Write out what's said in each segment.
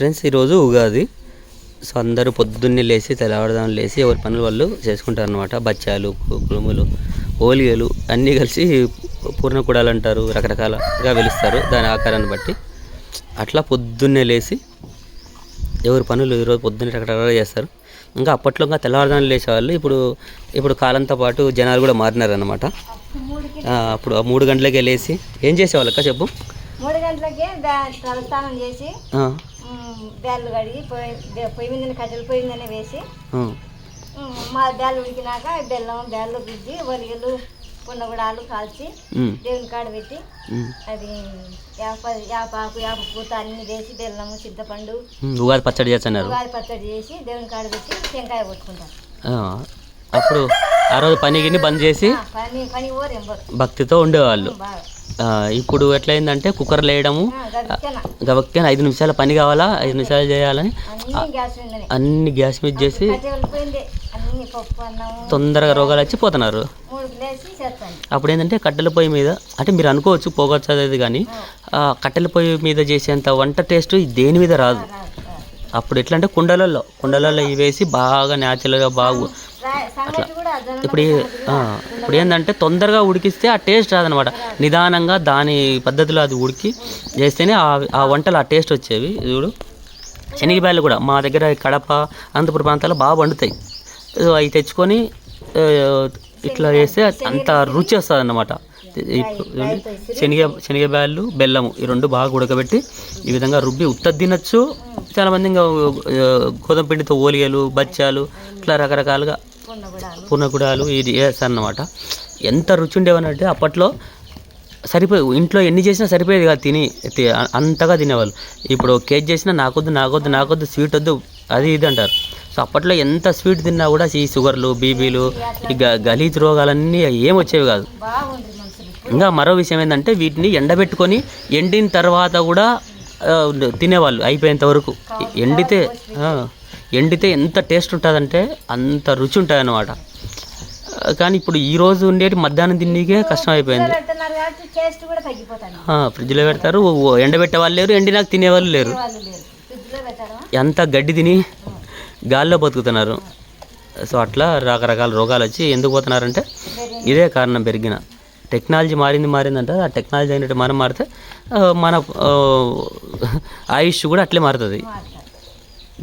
Friends ఈరోజు Ugadi. So అందరూ పొద్దున్నే లేచి తెల్లవారుదాం లేచి ఎవరి పనులు వాళ్ళు చేసుకుంటారు అనమాట బచ్చాలు కు- కుడుములు ఓలిగలు అన్నీ కలిసి పూర్ణకుడాలు అంటారు రకరకాలుగా వెలుస్తారు దాని ఆకారాన్ని బట్టి. అట్లా పొద్దున్నే లేచి ఎవరి పనులు ఈరోజు పొద్దున్నే రకరకాలుగా చేస్తారు. ఇంకా అప్పట్లో ఇంకా తెల్లవారుదాం లేచేవాళ్ళు ఇప్పుడు ఇప్పుడు కాలంతో పాటు జనాలు కూడా మారినారనమాట అప్పుడు ఆ మూడు గంటలకే లేచి ఏం చేసేవాళ్ళు అక్క చెప్పు? మూడు గంటలకే బ్యా- తలస్నానం చేసి బ్యాళ్ళు కడిగి పొయ్యి బె- పొయ్యి మీద కట్టెల పొయ్యి మీదనే వేసి మా బ్యాళ్ళు ఉడికినాక బెల్లం బ్యాళ్ళు గుజ్జి ఒలిగలు పున్నగుడాలు కాల్చి దేవుని కాడ పెట్టి. అది యాప యాపాకు యాప పూత అన్ని వేసి బెల్లము చింతపండు ఉగాది పచ్చడి చేస్తున్నారు. ఉగాది పచ్చడి చేసి దేవుని కాడ పెట్టి టెంకాయ కొట్టుకుంటాం అప్పుడు ఆ రోజు పని గిన్ని బంద్ చేసి ఆ, పని పని ఓరు ఎంబరు భక్తితో ఉండేవాళ్ళు. ఇప్పుడు ఎట్లయిందంటే కుక్కర్లు వేయడము. గబక్కే ఐదు నిమిషాల పని కావాలా? ఐదు నిమిషాలు చేయాలని. అన్ని గ్యాస్ మీద చేసి తొందరగా రోగాలు వచ్చి పోతున్నారు అప్పుడు ఏంటంటే కట్టెల పొయ్యి మీద అంటే మీరు అనుకోవచ్చు పోగొచ్చు అది కానీ కట్టెల పొయ్యి మీద చేసేంత వంట టేస్ట్ దేని మీద రాదు. అప్పుడు ఎట్లా అంటే కుండలలో కుండలలో ఇవి వేసి బాగా న్యాచురల్గా బాగు. అట్లా. ఇప్పుడు ఇప్పుడు ఏంటంటే తొందరగా ఉడికిస్తే ఆ టేస్ట్ రాదనమాట. నిదానంగా దాని పద్ధతిలో అది ఉడికి చేస్తేనే ఆ ఆ వంటలు ఆ టేస్ట్ వచ్చేవి. చూడు. శనగబ్యాళ్ళు కూడా మా దగ్గర కడప అనంతపురం ప్రాంతాల్లో బాగా వండుతాయి. సో అవి తెచ్చుకొని ఇట్లా చేస్తే అంత రుచి వస్తుంది అన్నమాట శనగ శనగబ్యాళ్ళు బెల్లము ఈ రెండు బాగా ఉడకబెట్టి ఈ విధంగా రుబ్బి ఉత్తది తినచ్చు. చాలా మంది ఇంకా గోధుమ పిండితో ఓలిగలు బచ్చాలు ఇట్లా రకరకాలుగా పూర్ణకుడాలు ఇది చేస్తారన్నమాట ఎంత రుచి ఉండేవనంటే అప్పట్లో సరిపోయి ఇంట్లో ఎన్ని చేసినా సరిపోయేది కాదు తిని అంతగా తినేవాళ్ళు. ఇప్పుడు కేక్ చేసినా నాకొద్దు నాకొద్దు నాకొద్దు స్వీట్ వద్దు అది ఇది అంటారు. సో అప్పట్లో ఎంత స్వీట్ తిన్నా కూడా ఈ షుగర్లు బీపీలు ఈ గ గలీజ్ రోగాలన్నీ ఏం వచ్చేవి కాదు. ఇంకా మరో విషయం ఏంటంటే వీటిని ఎండబెట్టుకొని ఎండిన తర్వాత కూడా తినేవాళ్ళు అయిపోయేంత వరకు. ఎండితే ఎండితే ఎంత టేస్ట్ ఉంటుందంటే అంత రుచి ఉంటుంది అన్నమాట కానీ ఇప్పుడు ఈ రోజు ఉండేటి మధ్యాహ్నం తిండికే కష్టం అయిపోయింది ఫ్రిడ్జ్లో పెడతారు ఎండబెట్టే వాళ్ళు లేరు ఎండినాక తినేవాళ్ళు లేరు. ఎంత గడ్డి తిని గాల్లో బతుకుతున్నారు. సో అట్లా రకరకాల రోగాలు వచ్చి ఎందుకు పోతున్నారంటే ఇదే కారణం పెరిగిన. టెక్నాలజీ మారింది మారిందంటే. ఆ టెక్నాలజీ అయినట్టు మనం మారితే మన ఆయుష్ కూడా అట్లే మారుతుంది.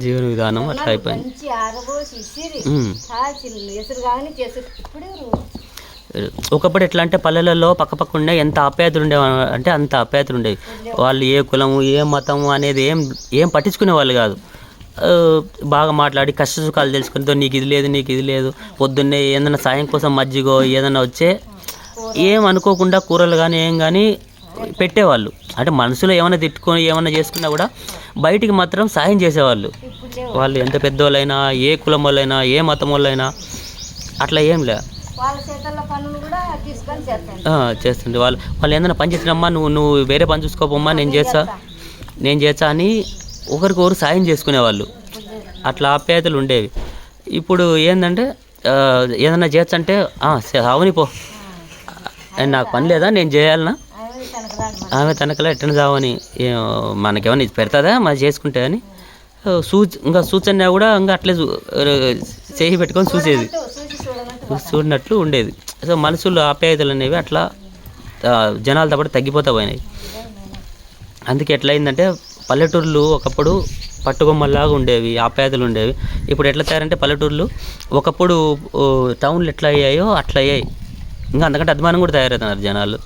జీవన విధానం అట్లా అయిపోయింది. ఒకప్పుడు ఎట్లా అంటే పల్లెలలో పక్క పక్క ఉండే ఎంత ఆప్యాయతలు ఉండేవి అంటే అంత ఆప్యాయతలు ఉండేవి. వాళ్ళు ఏ కులము ఏ మతము అనేది ఏం ఏం పట్టించుకునే వాళ్ళు కాదు. బాగా మాట్లాడి కష్ట సుఖాలు తెలుసుకుని "దో నీకు ఇది లేదు నీకు ఇది లేదు పొద్దున్నే ఏదైనా సాయం కోసం మజ్జిగో ఏదైనా వచ్చే ఏం అనుకోకుండా కూరలు కానీ ఏం కానీ పెట్టేవాళ్ళు. అంటే మనసులో ఏమైనా తిట్టుకొని ఏమైనా చేసుకున్నా కూడా బయటికి మాత్రం సాయం చేసేవాళ్ళు. వాళ్ళు ఎంత పెద్దోళ్ళైనా ఏ కులం వాళ్ళైనా ఏ మతం వాళ్ళైనా అట్లా ఏం లే. చేస్తుండే. వాళ్ళు వాళ్ళు ఏదైనా పని చేసినమ్మా నువ్వు నువ్వు వేరే పని చూసుకోపమ్మా నేను చేస్తా నేను చేస్తా అని ఒకరికొకరు సాయం చేసుకునేవాళ్ళు. అట్లా ఆప్యాయతలు ఉండేవి. ఇప్పుడు ఏంటంటే ఏదైనా చేస్తంటే "ఆ, సరే, ఆ, నాకు పని లేదా? నేను చేయాలనా? ఆమె తనకలా ఎట్టని చావని మనకేమన్నా ఇది పెడతాదా? మరి చేసుకుంటే అని. సూచ ఇంకా సూచన కూడా ఇంకా అట్లే చేయి పెట్టుకొని చూసేది. చూడినట్లు ఉండేది. సో మనుషులు ఆప్యాయతలు అనేవి అట్లా జనాలతో పాటు తగ్గిపోతా పోయినాయి. అందుకే ఎట్లయిందంటే పల్లెటూర్లు ఒకప్పుడు పట్టుకొమ్మల్లాగా ఉండేవి ఆప్యాయతలు ఉండేవి. ఇప్పుడు ఎట్లా తయారంటే పల్లెటూర్లు ఒకప్పుడు టౌన్లు ఎట్లా అయ్యాయో అట్లా అయ్యాయి. ఇంకా అంతకంటే అభిమానం కూడా తయారవుతున్నారు జనాలు.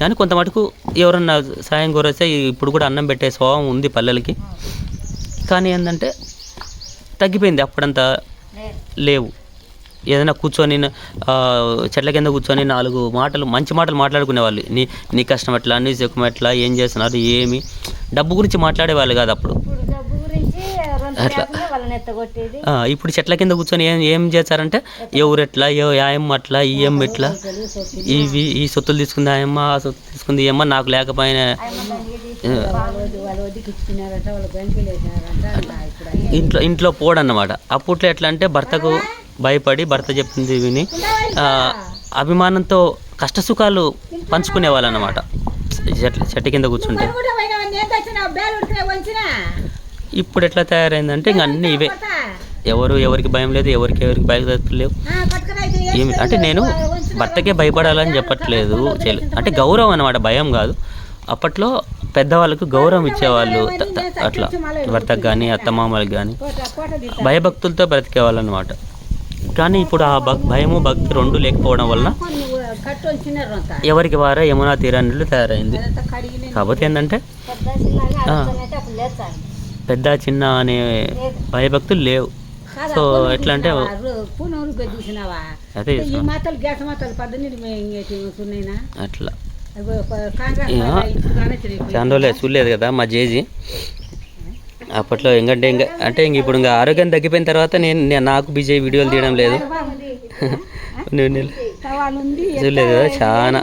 కానీ కొంత మటుకు ఎవరన్నా సాయం కోరేస్తే ఇప్పుడు కూడా అన్నం పెట్టే స్వభావం ఉంది పల్లెలకి. కానీ ఏంటంటే తగ్గిపోయింది అప్పుడంతా లేవు. ఏదైనా కూర్చొని చెట్ల కింద కూర్చొని నాలుగు మాటలు మంచి మాటలు మాట్లాడుకునేవాళ్ళు నీ నీ కష్టం ఎట్లా నీ సుఖం ఎట్లా ఏం చేస్తున్నారు ఏమి? డబ్బు గురించి మాట్లాడేవాళ్ళు కాదు అప్పుడు. ఆ, ఇప్పుడు చెట్ల కింద కూర్చొని ఏం ఏం చేస్తారంటే ఎవరు ఎట్లా ఏ ఆయమ్మ అట్లా ఈ అమ్మ ఎట్లా ఇవి ఈ సొత్తులు తీసుకుంది ఆయమ్మ ఆ సొత్తు తీసుకుంది ఈ అమ్మ నాకు లేకపోయినా ఇంట్లో ఇంట్లో పోడన్నమాట. అప్పట్లో ఎట్లా అంటే భర్తకు భయపడి భర్త చెప్పింది విని అభిమానంతో కష్ట సుఖాలు పంచుకునేవాళ్ళు అన్నమాట చెట్ల చెట్టు కింద కూర్చుంటే. ఇప్పుడు ఎట్లా తయారైందంటే ఇంక అన్నీ ఇవే. ఎవరు ఎవరికి భయం లేదు ఎవరికి ఎవరికి భయపడలేదు లేవు ఏమి అంటే నేను భర్తకే భయపడాలని చెప్పట్లేదు అంటే గౌరవం అన్నమాట భయం కాదు. అప్పట్లో పెద్దవాళ్ళకు గౌరవం ఇచ్చేవాళ్ళు అట్లా. భర్తకు కానీ అత్తమామలకు కానీ భయభక్తులతో బ్రతికేవాళ్ళు అనమాట కానీ ఇప్పుడు ఆ భక్ భయము భక్తి రెండు లేకపోవడం వలన ఎవరికి వారే యమునా తీరాన్ని తయారైంది. కాకపోతే ఏంటంటే పెద్ద చిన్న అని భయభక్తులు లేవు. సో ఎట్లా అంటే అదే అట్లా. రోజులే చూడలేదు కదా మా జేజీ. అప్పట్లో ఇంకంటే ఇంకా అంటే ఇంక ఇప్పుడు ఇంకా ఆరోగ్యం తగ్గిపోయిన తర్వాత నేను నాకు బిజీ వీడియోలు తీయడం లేదు. చూడలేదు కదా చాలా